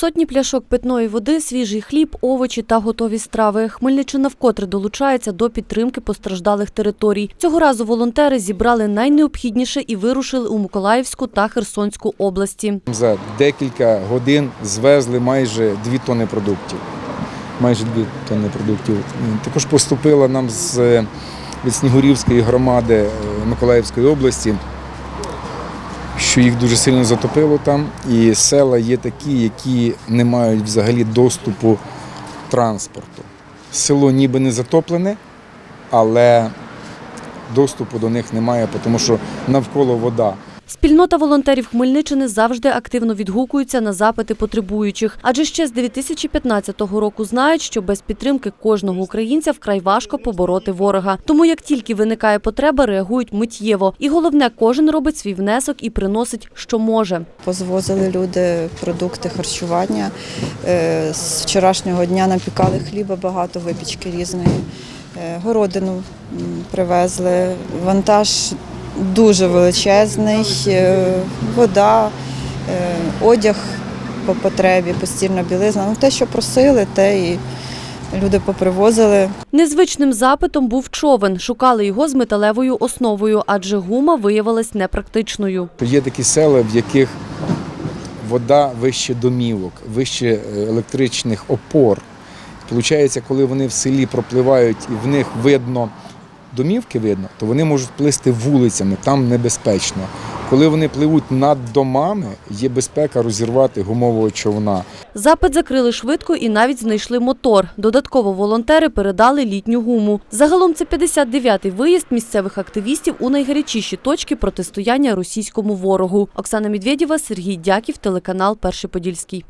Сотні пляшок питної води, свіжий хліб, овочі та готові страви. Хмельниччина вкотре долучається до підтримки постраждалих територій. Цього разу волонтери зібрали найнеобхідніше і вирушили у Миколаївську та Херсонську області. За декілька годин звезли майже 2 тонни продуктів. Майже 2 тонни продуктів. Також поступила нам з від Снігурівської громади е, Миколаївської області, що їх дуже сильно затопило там. І села є такі, які не мають взагалі доступу транспорту. Село ніби не затоплене, але доступу до них немає, тому що навколо вода. Спільнота волонтерів Хмельниччини завжди активно відгукується на запити потребуючих, адже ще з 2015 року знають, що без підтримки кожного українця вкрай важко побороти ворога. Тому як тільки виникає потреба, реагують миттєво. І головне, кожен робить свій внесок і приносить, що може. Позвозили люди продукти харчування. Е, З вчорашнього дня напікали хліба багато, випічки різної. Е, Городину привезли. Вантаж дуже величезний, е, вода, е, одяг по потребі, постільна білизна. Ну, те, що просили, те і люди попривозили. Незвичним запитом був човен. Шукали його з металевою основою, адже гума виявилась непрактичною. Є такі села, в яких вода вище домівок, вище е, електричних опор. Получається, коли вони в селі пропливають і в них видно домівки видно, то вони можуть плисти вулицями, там небезпечно. Коли вони пливуть над домами, є безпека розірвати гумового човна. Запит закрили швидко і навіть знайшли мотор. Додатково волонтери передали літню гуму. Загалом це 59-й виїзд місцевих активістів у найгарячіші точки протистояння російському ворогу. Оксана Медведєва, Сергій Дяків, телеканал Перший Подільський.